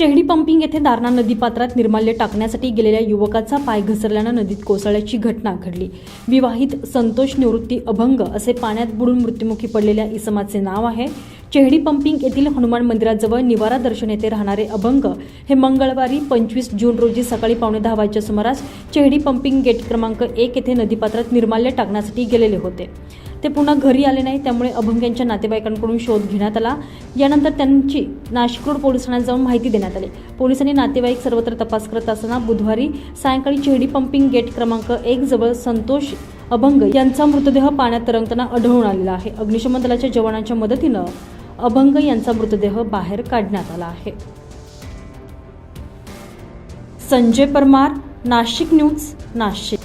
Chehedi pumping येथे दारणा नदीपात्रात निर्माल्य टाकण्यासाठी गेलेल्या युवकाचा पाय घसरल्यानं नदीत कोसळल्याची घटना घडली. विवाहित संतोष निवृत्ती अभंग असे पाण्यात बुडून मृत्युमुखी पडलेल्या इसमाचे नाव आहे. चेहडी पंपिंग येथील हनुमान मंदिराजवळ निवारा दर्शन येथे राहणारे अभंग हे मंगळवारी पंचवीस जून रोजी सकाळी पावणे दहा वाजच्या सुमारास चेहडी पंपिंग गेट क्रमांक एक येथे नदीपात्रात निर्माल्य टाकण्यासाठी गेलेले होते. ते पुन्हा घरी आले नाही त्यामुळे अभंग यांच्या नातेवाईकांकडून शोध घेण्यात आला. यानंतर त्यांची नाशिक रोड पोलीस ठाण्यात जाऊन माहिती देण्यात आली. पोलिसांनी नातेवाईक सर्वत्र तपास करत असताना बुधवारी सायंकाळी चेहडी पंपिंग गेट क्रमांक एक जवळ संतोष अभंग यांचा मृतदेह पाण्यात तरंगताना आढळून आलेला आहे. अग्निशमन दलाच्या जवानांच्या मदतीनं अभंग यांचा मृतदेह बाहेर काढण्यात आला आहे. संजय परमार नाशिक न्यूज नाशिक.